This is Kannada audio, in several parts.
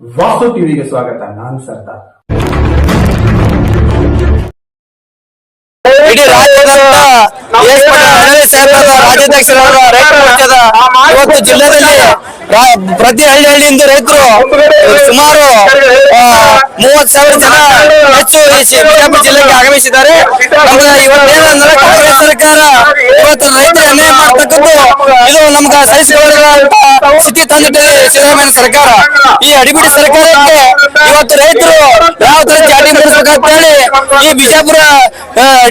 ವಾಸ್ತು ಟಿವಿಗೆ ಸ್ವಾಗತ ನಾನು ಸರ್ದಾರ್ ಇಡೀ ರಾಜ್ಯದಂತ ರಾಜ್ಯಾಧ್ಯಕ್ಷರಾದ ರೈತ ಮೋರ್ಚಾದ ಇವತ್ತು ಜಿಲ್ಲೆಯಲ್ಲಿ ಪ್ರತಿ ಹಳ್ಳಿ ಹಳ್ಳಿಯಿಂದ ರೈತರು ಸುಮಾರು ಮೂವತ್ ಸಾವಿರ ಜನ ಹೆಚ್ಚು ಬಿಜಾಪುರ ಜಿಲ್ಲೆಗೆ ಆಗಮಿಸಿದ್ದಾರೆ. ನಮ್ಗೆ ಇವತ್ತೇನಂದ್ರೆ ಕಾಂಗ್ರೆಸ್ ಸರ್ಕಾರ ಇವತ್ತು ರೈತರ ಅನ್ಯಾಯ ಮಾಡ್ತಕ್ಕದ್ದು ಇದು ನಮ್ಗೆ ಸಹಿಸಿಕೊಳ್ಳುವಂತ ಸ್ಥಿತಿ ತಂದಿಟ್ಟಿದೆ ಸಿದ್ದರಾಮಯ್ಯ ಸರ್ಕಾರ. ಈ ಅಡಿಬಿಡಿ ಸರ್ಕಾರಕ್ಕೆ ಇವತ್ತು ರೈತರು ಯಾವ ತರ ಜಾರಿ ನಡೆಸಬೇಕಂತ ಹೇಳಿ ಈ ಬಿಜಾಪುರ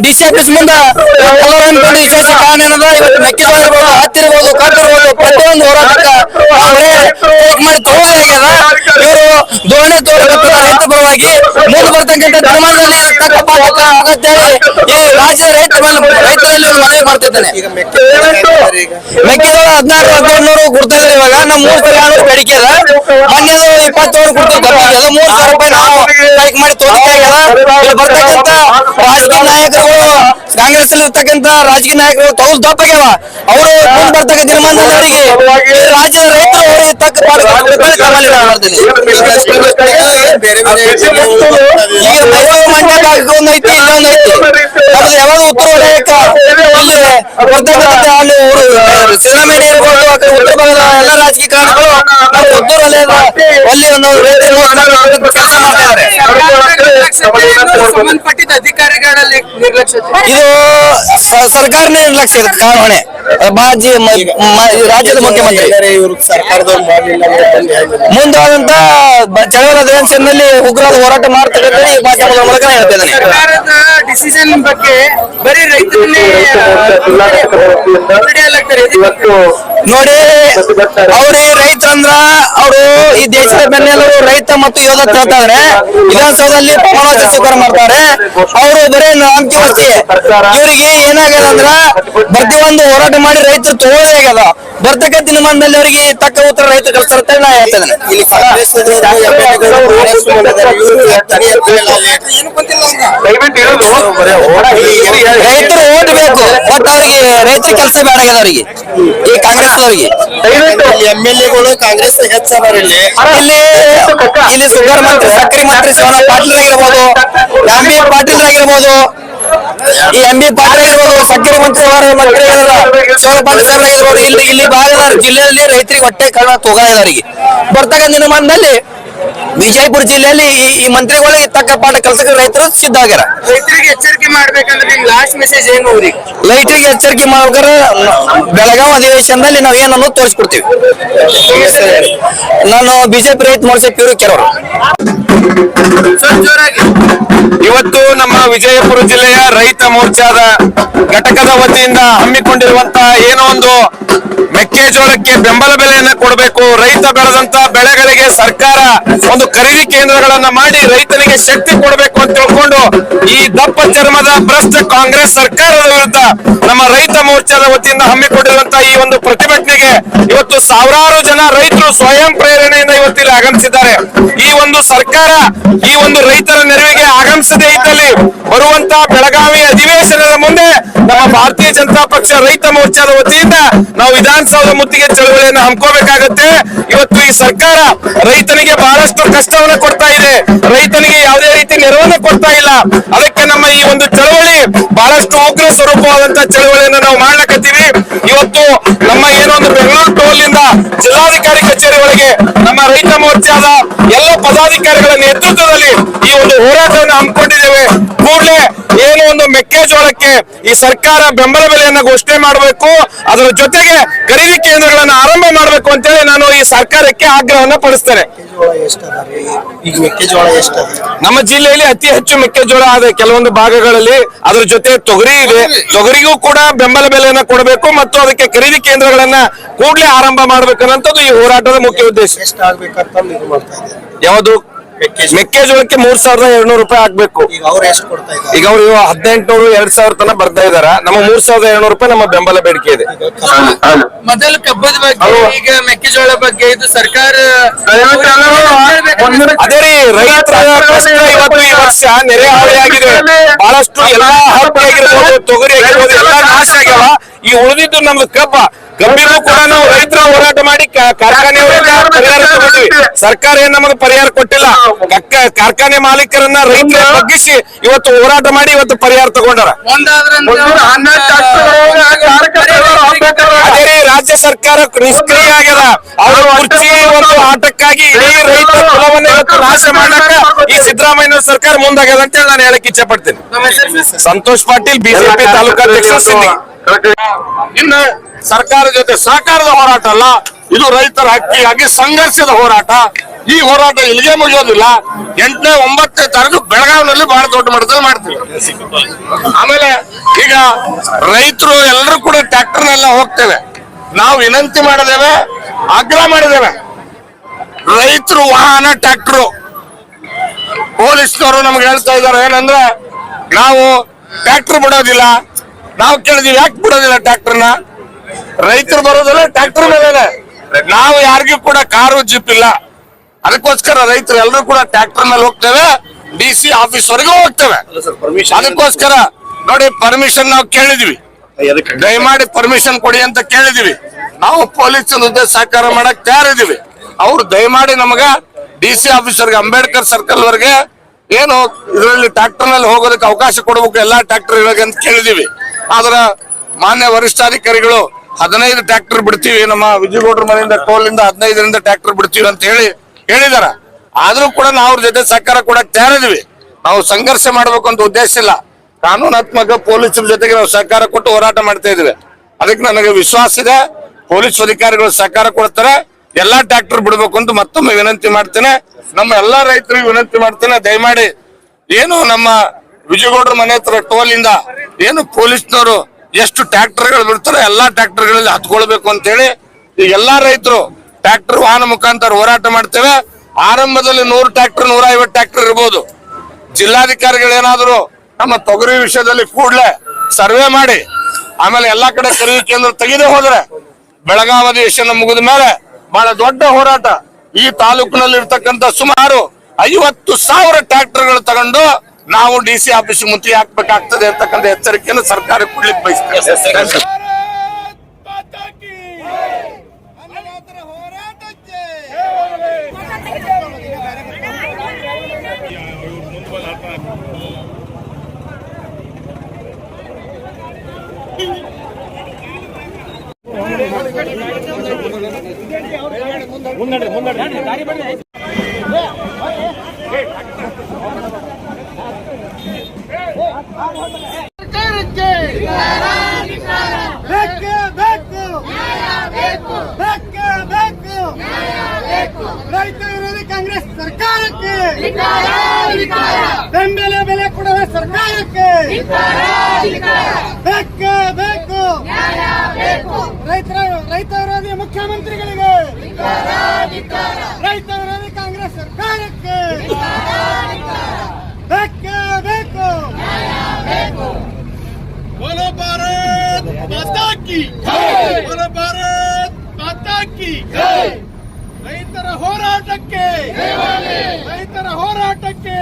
ಡಿ ಸಿ ಆಫೀಸ್ ಮುಂದೆ ಏನದ ಇವತ್ತು ಮೆಕ್ಕೆಜೋಳ ಇರ್ಬೋದು ಹತ್ತಿ ಇರ್ಬೋದು ಕಬ್ಬು ಇರ್ಬೋದು ಪ್ರತಿಯೊಂದು ಹೋರಾಟಕ್ಕ ಮಾಡಿ ತಗೊಳ್ಳೋದಾಗ್ಯದ ಇವರು ಧೋರಣೆ ತೋರಿಸುತ್ತಿದ್ದ ರೈತರ ಪರವಾಗಿ ಮುಂದೆ ಬರ್ತಕ್ಕಂಥ ಧರ್ಮದಲ್ಲಿ ತಕ್ಕ ಪಾಠ ಆಗತ್ತೆ ಈ ರಾಜ್ಯದ ರೈತರ ಮೇಲೆ ರೈತರಲ್ಲಿ ಒಂದು ಮನವಿ ಮಾಡ್ತಿದ್ದೇನೆ ಮೆಕ್ಕೆಜೋಳ ಹದಿನಾರು, ಹದಿನೇಳು ನೂರು ಕೊಡ್ತಾ ಇದ್ದಾರೆ ಇವಾಗ. ನಮ್ಮ ಮೂರು ಸಾವಿರ ಬೇಡಿಕೆ ಅದ. ಮೊನ್ನೆದು ಇಪ್ಪತ್ತೇಳು ಅದು ಮೂರ್ ಸಾವಿರ ರೂಪಾಯಿ ನಾವು ಮಾಡಿ ತೋರಿಸ್ತಾ ಆಗ್ಯದ. ಬರ್ತಕ್ಕಂಥ ರಾಜಕೀಯ ನಾಯಕರು ಕಾಂಗ್ರೆಸ್ ಅಲ್ಲಿ ಇರ್ತಕ್ಕಂತ ರಾಜಕೀಯ ನಾಯಕರು, ತೌಸ್ ದಪ್ಪಾಗ್ಯಾವ ಅವರು ಬರ್ತಕ್ಕ ಈ ರಾಜ್ಯದ ರೈತರು ಅವರಿಗೆ ತಕ್ಕ ಪಾಠ ಕಲಿಸ್ಬೇಕು ತಮ್ಮಲ್ಲಿ ನಾನು ಮಾಡ್ತೀನಿ. ಈಗ ಮೈಸೂರು ಮಂಡ್ಯ ಭಾಗಕ್ಕೆ ಒಂದ್ ಐತಿ ಇಲ್ಲೊಂದ್ ಐತಿ. ನಮ್ದು ಯಾವಾಗ ಉತ್ತರ ಇಲ್ಲಿ ಬರ್ತಕ್ಕಂಥ ಅಲ್ಲಿ ಎಲ್ಲ ರಾಜಕೀಯ ಕಾರಣಗಳು ಉತ್ತರ ವಲಯದ ಸಂಬಂಧಪಟ್ಟಿದ್ದ ಅಧಿಕಾರಿಗಳಲ್ಲಿ ನಿರ್ಲಕ್ಷ್ಯತೆ ಇದು ಸ- ಸರ್ಕಾರ ನಿರ್ಲಕ್ಷ್ಯ ಇದಕ್ಕೆ ಕಾರಣೆ ಬಾಜಿ ರಾಜ್ಯದ ಮುಖ್ಯಮಂತ್ರಿ. ಮುಂದಾದಂತ ಚಳವಳಿ ಅಧಿವೇಶನದಲ್ಲಿ ಉಗ್ರವಾದ ಹೋರಾಟ ಮಾಡ್ತಕ್ಕಂಥ ಈ ಮಾಧ್ಯಮದ ಮೂಲಕ ಸರ್ಕಾರದ ಡಿಸಿಷನ್ ಬಗ್ಗೆ ಬರೀ ರೈತರನ್ನೇ ನೋಡಿ ಅವ್ರು ರೈತರಂದ್ರ ಅವರು ಈ ದೇಶದ ಬೆನ್ನೆಲುಬು ರೈತ ಮತ್ತು ಯೋಧ ಹೇಳ್ತಾರೆ ವಿಧಾನಸೌಧದಲ್ಲಿ ಪ್ರಮಾಣ ಸ್ವೀಕಾರ ಮಾಡ್ತಾರೆ. ಅವರು ಬರೀ ನಾಮಕೆ ಇವರಿಗೆ ಏನಾಗ್ಯದ ಅಂದ್ರ ಬರ್ತಿ ಒಂದು ಹೋರಾಟ ಮಾಡಿ ರೈತರು ತಗೊಳ್ಳೋದೇ ಆಗ್ಯದ. ಬರ್ತಕ್ಕಂಥ ದಿನಮಾನದಲ್ಲಿ ಅವರಿಗೆ ತಕ್ಕ ಉತ್ತರ ರೈತ ಕಳಿಸ್ತಾರೆ ಅಂತ ನಾ ತನಿ ಎಮ್ಮೆಲ್ಲೆ ರೈತರು ಓಟ್ ಬೇಕು. ಬಟ್ ಅವರಿಗೆ ರೈತರ ಕೆಲಸ ಬೇಡ ಅವರಿಗೆ. ಅವ್ರಿಗೆ ಈ ಕಾಂಗ್ರೆಸ್ ಅವರಿಗೆ ಎಂ ಎಲ್ ಎಗಳು ಕಾಂಗ್ರೆಸ್ ಹೆಚ್ಚಾರ ಇಲ್ಲಿ ಇಲ್ಲಿ ಸುಗರ್ ಮಂತ್ರಿ ಸಕ್ಕರೆ ಮಂತ್ರಿ ಶಿವನ ಪಾಟೀಲ್ ಆಗಿರ್ಬೋದು ಎಂ ಬಿ ಪಾಟೀಲ್ ಆಗಿರ್ಬೋದು, ಈ ಎಂ ಬಿ ಪಾಟೀಲ್ ಆಗಿರ್ಬೋದು ಸಕ್ಕರೆ ಮಂತ್ರಿ ಅವರ ಮಂತ್ರಿ ಪಾಟೀಲ್ ಸರ್ ಆಗಿರ್ಬೋದು, ಇಲ್ಲಿ ಇಲ್ಲಿ ಭಾಗದ ಜಿಲ್ಲೆಯಲ್ಲಿ ರೈತರಿಗೆ ಹೊಟ್ಟೆ ಕಳ್ಳ ತೋಗ ಅವರಿಗೆ ಬರ್ತಕ್ಕಂಥ ದಿನಮಾನದಲ್ಲಿ ವಿಜಯಪುರ ಜಿಲ್ಲೆಯಲ್ಲಿ ಈ ಈ ಮಂತ್ರಿಗಳಿಗೆ ತಕ್ಕ ಪಾಠ ಕಲ್ಸಕ್ಕೆ ರೈತರು ಸಿದ್ಧ ಆಗ್ಯಾರ ರೈತರಿಗೆ ಎಚ್ಚರಿಕೆ ಮಾಡ್ಬೇಕಂದ್ರೆ ನಿಮ್ ಲಾಸ್ಟ್ ಮೆಸೇಜ್ ಏನು ಅವ್ರಿಗೆ? ಲೈಟಿಗೆ ಎಚ್ಚರಿಕೆ ಮಾಡ್ಬೇಕಾದ್ರೆ ಬೆಳಗಾವಿ ಅಧಿವೇಶನದಲ್ಲಿ ನಾವು ಏನನ್ನು ತೋರಿಸ್ಕೊಡ್ತೀವಿ. ನಾನು ಬಿಜೆಪಿ ರೈತ ಮೋರ್ಚೆ ಪ್ಯೂರು ಕೆಲವರು ಇವತ್ತು ನಮ್ಮ ವಿಜಯಪುರ ಜಿಲ್ಲೆಯ ರೈತ ಮೋರ್ಚಾದ ಘಟಕದ ವತಿಯಿಂದ ಹಮ್ಮಿಕೊಂಡಿರುವಂತಹ ಏನೋ ಒಂದು ಮೆಕ್ಕೆಜೋಳಕ್ಕೆ ಬೆಂಬಲ ಬೆಲೆಯನ್ನ ಕೊಡಬೇಕು ರೈತ ಬೆಳೆದಂತ ಬೆಳೆಗಳಿಗೆ ಸರ್ಕಾರ ಒಂದು ಖರೀದಿ ಕೇಂದ್ರಗಳನ್ನ ಮಾಡಿ ರೈತನಿಗೆ ಶಕ್ತಿ ಕೊಡಬೇಕು ಅಂತ ತಿಳ್ಕೊಂಡು ಈ ದಪ್ಪ ಚರ್ಮದ ಭ್ರಷ್ಟ ಕಾಂಗ್ರೆಸ್ ಸರ್ಕಾರದ ವಿರುದ್ಧ ನಮ್ಮ ರೈತ ಮೋರ್ಚಾದ ವತಿಯಿಂದ ಹಮ್ಮಿಕೊಂಡಿರುವಂತಹ ಈ ಒಂದು ಪ್ರತಿಭಟನೆಗೆ ಇವತ್ತು ಸಾವಿರಾರು ಜನ ರೈತರು ಸ್ವಯಂ ಪ್ರೇರಣೆಯಿಂದ ಇವತ್ತಿಲ್ಲಿ ಆಗಮಿಸಿದ್ದಾರೆ. ಈ ಒಂದು ಸರ್ಕಾರ ಈ ಒಂದು ರೈತರ ನೆರವಿಗೆ ಆಗಮಿಸದೇ ಇದ್ದಲ್ಲಿ ಬರುವಂತ ಬೆಳಗಾವಿ ಅಧಿವೇಶನದ ಮುಂದೆ ನಮ್ಮ ಭಾರತೀಯ ಜನತಾ ಪಕ್ಷ ರೈತ ಮೋರ್ಚಾದ ವತಿಯಿಂದ ನಾವು ವಿಧಾನಸೌಧ ಮುತ್ತಿಗೆ ಚಳವಳಿಯನ್ನು ಹಮ್ಮಿಕೋಬೇಕಾಗತ್ತೆ ಇವತ್ತು ಈ ಸರ್ಕಾರ ರೈತನಿಗೆ ಬಹಳಷ್ಟು ಕಷ್ಟವನ್ನು ಕೊಡ್ತಾ ಇದೆ. ರೈತನಿಗೆ ಯಾವುದೇ ರೀತಿ ನೆರವನ್ನು ಕೊಡ್ತಾ ಇಲ್ಲ. ಅದಕ್ಕೆ ನಮ್ಮ ಈ ಒಂದು ಚಳವಳಿ, ಬಹಳಷ್ಟು ಉಗ್ರ ಸ್ವರೂಪವಾದಂತ ಚಳವಳಿಯನ್ನು ನಾವು ಮಾಡ್ಲಕತ್ತೀವಿ. ಇವತ್ತು ನಮ್ಮ ಏನೊಂದು ಬೆಂಗಳೂರು ಟೋಲ್ನಿಂದ ಜಿಲ್ಲಾಧಿಕಾರಿ ಕಚೇರಿ ಒಳಗೆ ನಮ್ಮ ರೈತ ಮೋರ್ಚಾದ ಎಲ್ಲ ಪದಾಧಿಕಾರಿಗಳ ನೇತೃತ್ವದಲ್ಲಿ ಈ ಒಂದು ಹೋರಾಟವನ್ನು ಹಮ್ಮಿಕೊಂಡಿದ್ದೇವೆ. ಕೂಡಲೇ ಏನು ಒಂದು ಮೆಕ್ಕೆಜೋಳಕ್ಕೆ ಈ ಸರ್ಕಾರ ಬೆಂಬಲ ಬೆಲೆಯನ್ನ ಘೋಷಣೆ ಮಾಡಬೇಕು. ಅದರ ಜೊತೆಗೆ ಖರೀದಿ ಕೇಂದ್ರಗಳನ್ನು ಆರಂಭ ಮಾಡಬೇಕು ಅಂತೇಳಿ ನಾನು ಈ ಸರ್ಕಾರಕ್ಕೆ ಆಗ್ರಹವನ್ನು ಪಡಿಸ್ತೇನೆ. ಎಷ್ಟದ ರೀ? ಈಗ ಮೆಕ್ಕೆಜೋಳ ಎಷ್ಟದ ನಮ್ಮ ಜಿಲ್ಲೆಯಲ್ಲಿ ಅತಿ ಹೆಚ್ಚು ಮೆಕ್ಕೆಜೋಳ ಆದ ಕೆಲವೊಂದು ಭಾಗಗಳಲ್ಲಿ ಅದರ ಜೊತೆ ತೊಗರಿ ಇದೆ. ತೊಗರಿಗೂ ಕೂಡ ಬೆಂಬಲ ಬೆಲೆಯನ್ನ ಕೊಡಬೇಕು ಮತ್ತು ಅದಕ್ಕೆ ಖರೀದಿ ಕೇಂದ್ರಗಳನ್ನ ಕೂಡಲೇ ಆರಂಭ ಮಾಡಬೇಕನ್ನಂಥದ್ದು ಈ ಹೋರಾಟದ ಮುಖ್ಯ ಉದ್ದೇಶ. ಇದು ಮಾಡ್ತಾ ಇದ್ದಾರೆ? ಯಾವುದು ಮೆಕ್ಕೆಜೋಳಕ್ಕೆ ಮೂರ್ ಸಾವಿರದ ಎರಡ್ನೂರು ರೂಪಾಯಿ ಹಾಕ್ಬೇಕು ಈಗ ಅವ್ರು ಎಷ್ಟು ಕೊಡ್ತಾ ಇದ್ದಾರೆ? ಈಗ ಅವರು ಹದಿನೆಂಟುನೂರು ಎರಡ್ ಸಾವಿರ ತನಕ ಬರ್ತಾ ಇದಾರ. ನಮ್ಮ ಮೂರ್ ಸಾವಿರದ ಏಳ್ನೂರು ರೂಪಾಯಿ ನಮ್ಮ ಬೆಂಬಲ ಬೇಡಿಕೆ ಇದೆ. ಮೊದಲು ಕಬ್ಬದ ಬಗ್ಗೆ ಈಗ ಮೆಕ್ಕೆಜೋಳ ಬಗ್ಗೆ ಇದು ಸರ್ಕಾರ ಅದೇ ರೀ ರೈತರ ಕಷ್ಟ ಇವತ್ತು ಈ ವರ್ಷ ನೆರೆ ಹಾವಳಿಯಾಗಿದೆ ಬಹಳಷ್ಟು ಎಲ್ಲಾ ಹತ್ತಿ ಆಗಿರ್ಬೋದು ತೊಗರಿ ಆಗಿರ್ಬೋದು ಎಲ್ಲಾ ನಾಶ ಈ ಉಳಿದಿದ್ದು ನಮ್ದು ಕಬ್ಬ. ಕಬ್ಬಿಗೂ ಕೂಡ ನಾವು ರೈತರ ಹೋರಾಟ ಮಾಡಿ ಕಾರ್ಖಾನೆ ಸರ್ಕಾರ ಏನ್ ನಮಗೆ ಪರಿಹಾರ ಕೊಟ್ಟಿಲ್ಲ. ಕಕ್ಕ- ಕಾರ್ಖಾನೆ ಮಾಲೀಕರನ್ನ ರೈತರ ಬಗ್ಗಿಸಿ ಇವತ್ತು ಹೋರಾಟ ಮಾಡಿ ಇವತ್ತು ಪರಿಹಾರ ತಗೊಂಡಾರ ಅದೇ ರಾಜ್ಯ ಸರ್ಕಾರ ನಿಷ್ಕ್ರಿಯ ಆಗ್ಯದ. ಅವರ ಕುರ್ಚಿ ಒಂದು ಆಟಕ್ಕಾಗಿ ಇಡೀ ರೈತರ ಕುಲವನ್ನ ಇವತ್ತು ನಾಶ ಮಾಡಕ ಈ ಸಿದ್ದರಾಮಯ್ಯ ಸರ್ಕಾರ ಮುಂದಾಗ್ಯದ ಅಂತ ಹೇಳಿ ನಾನು ಹೇಳಕ್ ಇಚ್ಛೆ ಪಡ್ತೀನಿ. ಸಂತೋಷ್ ಪಾಟೀಲ್ ಬಿಜೆಪಿ ತಾಲೂಕಾಧ್ಯಕ್ಷ ಸಿಂದಗಿ ಇನ್ನು ಸರ್ಕಾರ ಜೊತೆ ಸಹಕಾರದ ಹೋರಾಟ ಅಲ್ಲ, ಇದು ರೈತರ ಹಕ್ಕಿಗಾಗಿ ಸಂಘರ್ಷದ ಹೋರಾಟ. ಈ ಹೋರಾಟ ಇಲ್ಲಿಗೆ ಮುಗಿಯೋದಿಲ್ಲ. ಎಂಟನೇ ಒಂಬತ್ತನೇ ತಾರೀಕು ಬೆಳಗಾವಿನಲ್ಲಿ ಬಹಳ ದೊಡ್ಡ ಮಟ್ಟದಲ್ಲಿ ಮಾಡ್ತೀವಿ. ಆಮೇಲೆ ಈಗ ರೈತರು ಎಲ್ಲರೂ ಕೂಡ ಟ್ರ್ಯಾಕ್ಟರ್ನೆಲ್ಲ ಹೋಗ್ತೇವೆ. ನಾವು ವಿನಂತಿ ಮಾಡಿದೇವೆ ಆಗ್ರಹ ಮಾಡಿದ್ದೇವೆ. ರೈತರು, ವಾಹನ, ಟ್ರ್ಯಾಕ್ಟರ್. ಪೊಲೀಸ್ನವರು ನಮ್ಗೆ ಹೇಳ್ತಾ ಇದ್ದಾರೆ, ಏನಂದ್ರೆ ನಾವು ಟ್ರ್ಯಾಕ್ಟರ್ ಬಿಡೋದಿಲ್ಲ. ನಾವು ಕೇಳಿದೀವಿ ಯಾಕೆ ಬಿಡೋದಿಲ್ಲ ಟ್ರ್ಯಾಕ್ಟರ್ನ? ರೈತರು ಬರೋದಿಲ್ಲ ಟ್ರ್ಯಾಕ್ಟರ್ ಮೇಲೆ ನಾವು ಯಾರಿಗೂ ಕೂಡ ಕಾರು ಜಿಪ್ ಇಲ್ಲ. ಅದಕ್ಕೋಸ್ಕರ ರೈತರು ಎಲ್ಲರೂ ಕೂಡ ಟ್ರ್ಯಾಕ್ಟರ್ ಮೇಲೆ ಹೋಗ್ತೇವೆ ಡಿ ಸಿ ಆಫೀಸ್ ವರೆಗೂ ಹೋಗ್ತೇವೆ. ಅದಕ್ಕೋಸ್ಕರ ನೋಡಿ ಪರ್ಮಿಷನ್ ನಾವು ಕೇಳಿದ್ವಿ. ದಯಮಾಡಿ ಪರ್ಮಿಷನ್ ಕೊಡಿ ಅಂತ ಕೇಳಿದೀವಿ. ನಾವು ಪೊಲೀಸ್ ಜೊತೆ ಸಹಕಾರ ಮಾಡಕ್ ತಯಾರಿದೀವಿ ಅವ್ರು ದಯಮಾಡಿ ನಮಗ ಡಿ ಸಿ ಆಫೀಸರ್ಗೆ ಅಂಬೇಡ್ಕರ್ ಸರ್ಕಲ್ ವರೆಗೆ ಏನು ಇದರಲ್ಲಿ ಟ್ರ್ಯಾಕ್ಟರ್ನಲ್ಲಿ ಹೋಗೋದಕ್ಕೆ ಅವಕಾಶ ಕೊಡಬೇಕು ಎಲ್ಲಾ ಟ್ರ್ಯಾಕ್ಟರ್ ಅಂತ ಕೇಳಿದೀವಿ. ಆದ್ರ ಮಾನ್ಯ ವರಿಷ್ಠಾಧಿಕಾರಿಗಳು ಹದಿನೈದು ಟ್ರ್ಯಾಕ್ಟರ್ ಬಿಡ್ತೀವಿ, ನಮ್ಮ ವಿಜಯಗೌಡರ ಮನೆಯಿಂದ ಟೋಲಿಂದ ಹದಿನೈದರಿಂದ ಟ್ರ್ಯಾಕ್ಟರ್ ಬಿಡ್ತೀವಿ ಅಂತ ಹೇಳಿ ಹೇಳಿದಾರ. ಆದ್ರೂ ಕೂಡ ನಾವು ಜೊತೆ ಸರ್ಕಾರ ಕೂಡ ತೆರೆದಿವಿ ನಾವು ಸಂಘರ್ಷ ಮಾಡ್ಬೇಕು ಅಂತ ಉದ್ದೇಶ ಇಲ್ಲ. ಕಾನೂನಾತ್ಮಕ ಪೊಲೀಸರ ಜೊತೆಗೆ ನಾವು ಸಹಕಾರ ಕೊಟ್ಟು ಹೋರಾಟ ಮಾಡ್ತಾ ಇದ್ವಿ. ಅದಕ್ಕೆ ನನಗೆ ವಿಶ್ವಾಸ ಇದೆ. ಪೊಲೀಸ್ ಅಧಿಕಾರಿಗಳು ಸಹಕಾರ ಕೊಡ್ತಾರೆ. ಎಲ್ಲಾ ಟ್ರ್ಯಾಕ್ಟರ್ ಬಿಡ್ಬೇಕು ಅಂತ ಮತ್ತೊಮ್ಮೆ ವಿನಂತಿ ಮಾಡ್ತೇನೆ. ನಮ್ಮ ಎಲ್ಲಾ ರೈತರಿಗೆ ವಿನಂತಿ ಮಾಡ್ತೇನೆ. ದಯಮಾಡಿ ಏನು ನಮ್ಮ ವಿಜಯಗೌಡರ ಮನೆ ಹತ್ರ ಟೋಲ್ ಇಂದ ಏನು ಪೊಲೀಸ್ನವರು ಎಷ್ಟು ಟ್ರ್ಯಾಕ್ಟರ್ಗಳು ಬಿಡ್ತಾರೆ ಎಲ್ಲಾ ಟ್ರ್ಯಾಕ್ಟರ್ಗಳಲ್ಲಿ ಹತ್ಕೊಳ್ಬೇಕು ಅಂತ ಹೇಳಿ ಈ ಎಲ್ಲಾ ರೈತರು ಟ್ರ್ಯಾಕ್ಟರ್ ವಾಹನ ಮುಖಾಂತರ ಹೋರಾಟ ಮಾಡ್ತೇವೆ. ಆರಂಭದಲ್ಲಿ ನೂರು ಟ್ರ್ಯಾಕ್ಟರ್ ನೂರ ಐವತ್ತು ಟ್ರ್ಯಾಕ್ಟರ್ ಇರ್ಬೋದು. ಜಿಲ್ಲಾಧಿಕಾರಿಗಳು ಏನಾದ್ರು ನಮ್ಮ ತೊಗರಿ ವಿಷಯದಲ್ಲಿ ಕೂಡಲೇ ಸರ್ವೆ ಮಾಡಿ, ಆಮೇಲೆ ಎಲ್ಲಾ ಕಡೆ ಖರೀದಿ ಕೇಂದ್ರ ತೆಗೆದೇ ಹೋದ್ರೆ ಬೆಳಗಾವಿ ಅಧಿವೇಶನ ಮುಗಿದ ಮೇಲೆ ಬಹಳ ದೊಡ್ಡ ಹೋರಾಟ. ಈ ತಾಲೂಕಿನಲ್ಲಿ ಇರ್ತಕ್ಕಂಥ ಸುಮಾರು ಐವತ್ತು ಸಾವಿರ ಟ್ರ್ಯಾಕ್ಟರ್ಗಳು ತಗೊಂಡು ನಾವು ಡಿ ಸಿ ಆಫೀಸ್ ಮುತ್ತಿಗೆ ಹಾಕ್ಬೇಕಾಗ್ತದೆ ಅಂತಕ್ಕಂಥ ಎಚ್ಚರಿಕೆಯನ್ನು ಸರ್ಕಾರ ಕೊಡ್ಲಿಕ್ಕೆ ಬಯಸ್ತೇವೆ ಬೇಕೇ ಬೇಕು ಬೇಕೇ ಬೇಕು ರೈತ ವಿರೋಧಿ ಕಾಂಗ್ರೆಸ್ ಸರ್ಕಾರಕ್ಕೆ ಬೆಂಬಲ ಬೆಲೆ ಕೊಡುವ ಸರ್ಕಾರಕ್ಕೆ ಬೇಕೇ ಬೇಕು ರೈತರ ರೈತ ವಿರೋಧಿ ಮುಖ್ಯಮಂತ್ರಿಗಳಿಗೆ ರೈತ ವಿರೋಧಿ ಕಾಂಗ್ರೆಸ್ ಸರ್ಕಾರಕ್ಕೆ ಬೇಕೇ ಬೇಕು बोलो भारत माता की बोलो भारत माता की ರೈತರ ಹೋರಾಟಕ್ಕೆ ರೈತರ ಹೋರಾಟಕ್ಕೆ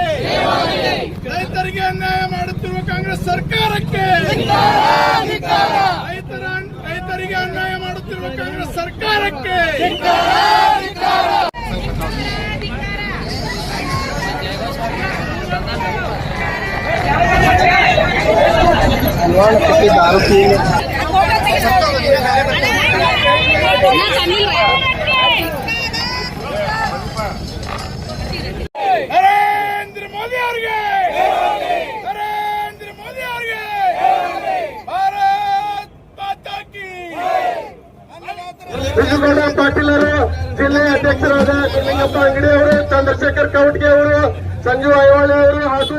ರೈತರಿಗೆ ಅನ್ಯಾಯ ಮಾಡುತ್ತಿರುವ ಕಾಂಗ್ರೆಸ್ ಸರ್ಕಾರಕ್ಕೆ ರೈತರ ರೈತರಿಗೆ ಅನ್ಯಾಯ ಮಾಡುತ್ತಿರುವ ಕಾಂಗ್ರೆಸ್ ಸರ್ಕಾರಕ್ಕೆ ನರೇಂದ್ರ ಮೋದಿ ಅವರಿಗೆ! ನರೇಂದ್ರ ಮೋದಿ ಅವರಿಗೆ! ಭಾರತ್ ಮಾತಾ ಕಿ ವಿಜಯಗೌಡ ಪಾಟೀಲ್ ಅವರು ಜಿಲ್ಲೆಯ ಅಧ್ಯಕ್ಷರಾದ ಲಿಂಗಪ್ಪ ಅಂಗಡಿ ಅವರು ಚಂದ್ರಶೇಖರ್ ಕವಟ್ಗೆ ಅವರು ಸಂಜೀವ್ ಐವಾಳಿ ಅವರು ಹಾಗೂ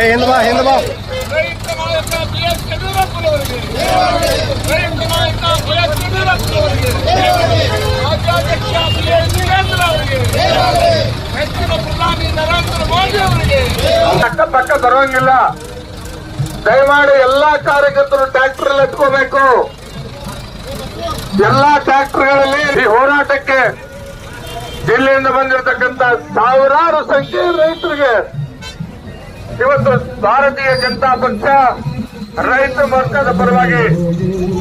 ಬಿ ನಾಯಕ ಬಿ ರಾಜ್ಯಾಧ್ಯಕ್ಷ ಬಿ. ಬರೋಂಗಿಲ್ಲ. ದಯಮಾಡಿ ಎಲ್ಲಾ ಕಾರ್ಯಕರ್ತರು ಟ್ರ್ಯಾಕ್ಟರ್ ಎತ್ಕೋಬೇಕು. ಎಲ್ಲಾ ಟ್ರ್ಯಾಕ್ಟರ್ಗಳಲ್ಲಿ ಈ ಹೋರಾಟಕ್ಕೆ ಜಿಲ್ಲೆಯಿಂದ ಬಂದಿರತಕ್ಕಂತ ಸಾವಿರಾರು ಸಂಖ್ಯೆಯ ರೈತರಿಗೆ ಇವತ್ತು ಭಾರತೀಯ ಜನತಾ ಪಕ್ಷ ರೈತ ಮೋರ್ಚಾದ ಪರವಾಗಿ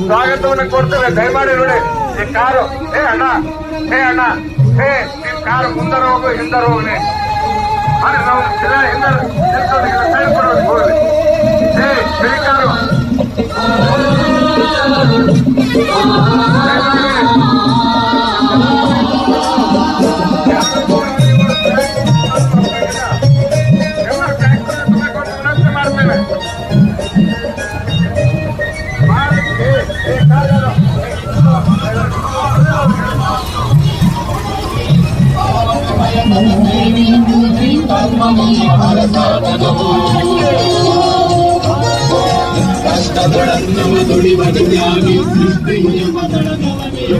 ಸ್ವಾಗತವನ್ನು ಕೊಡ್ತೇವೆ. ದಯಮಾಡಿ ನೋಡಿ, ಈ ಕಾರು, ಹೇ ಅಣ್ಣ ಹೇ ಅಣ್ಣ, ಹೇ ಈ ಕಾರು ಮುಂದರ ಹೋಗು ಹಿಂದರ ಹೋಗ್ಲಿ. ನಾವು ಜನ ಹಿಂದರ ಬಿಳಿ ಕಾರು. ಕಷ್ಟಪಡನ್ನು ದುಡಿವ ದುಡಿಯಾಗಿ ಸೃಷ್ಟಿಯ ಮತಡಗವನೆಯೋ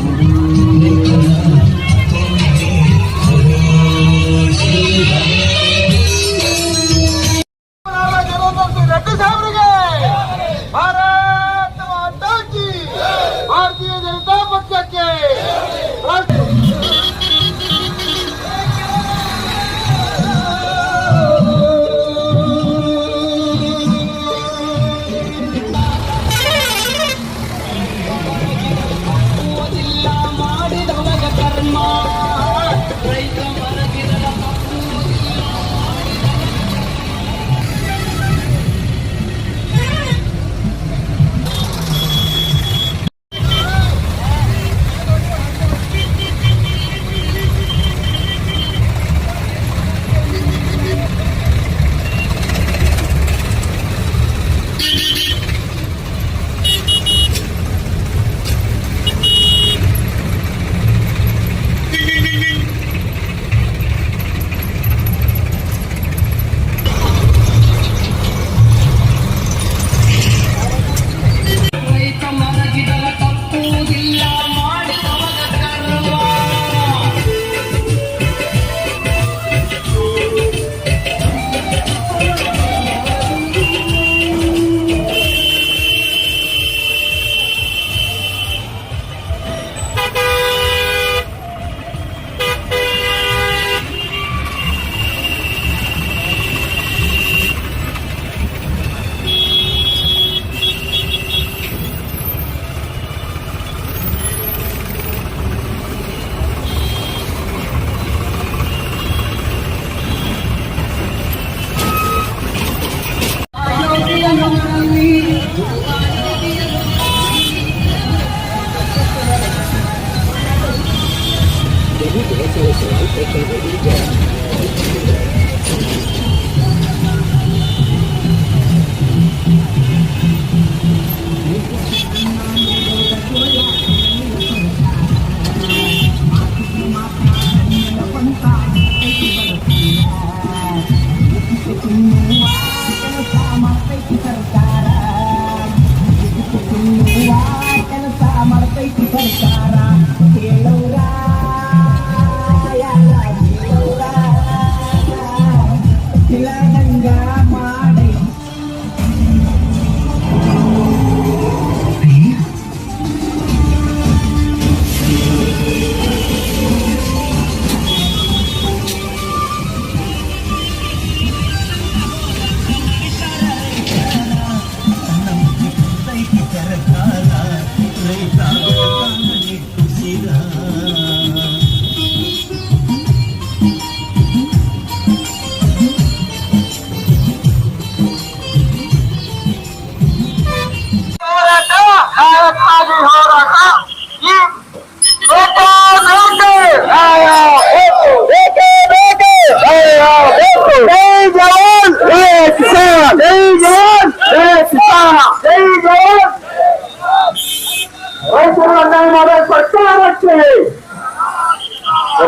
వచ్చి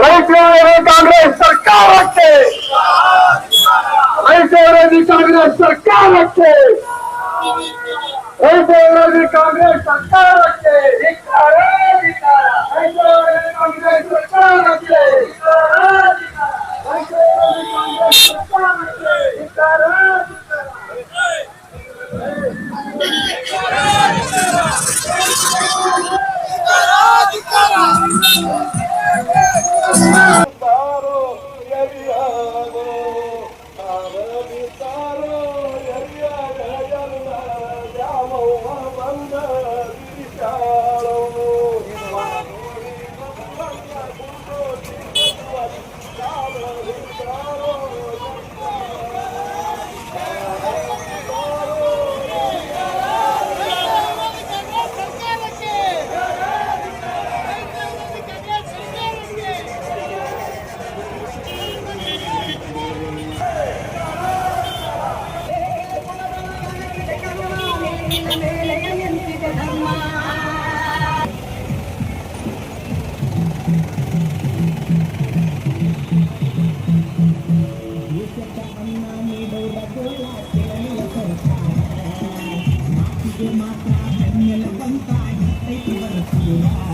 రైతు కాంగ్రెస్ సర్కార్ వచ్చి రైతు కాంగ్రెస్ సర్కార్ వచ్చి Cristo. ಮಾತ್ರ ಬೆನ್ನೆಲ್ಲ ಬಂತಾಗಿ ಕೈಗೆ ಬರುತ್ತೀರಾ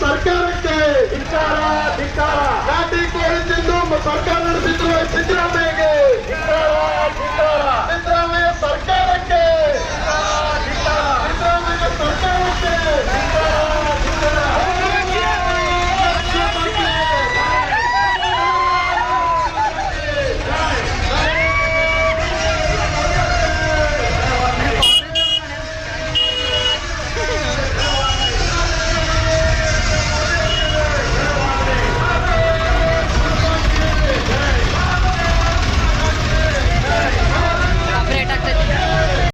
ಸರ್ಕಾರಕ್ಕೆ ಧಿಕ್ಕಾರ ಧಿಕ್ಕಾರ. ನಾಟಿ ಕೋಳಿ ಸರ್ಕಾರ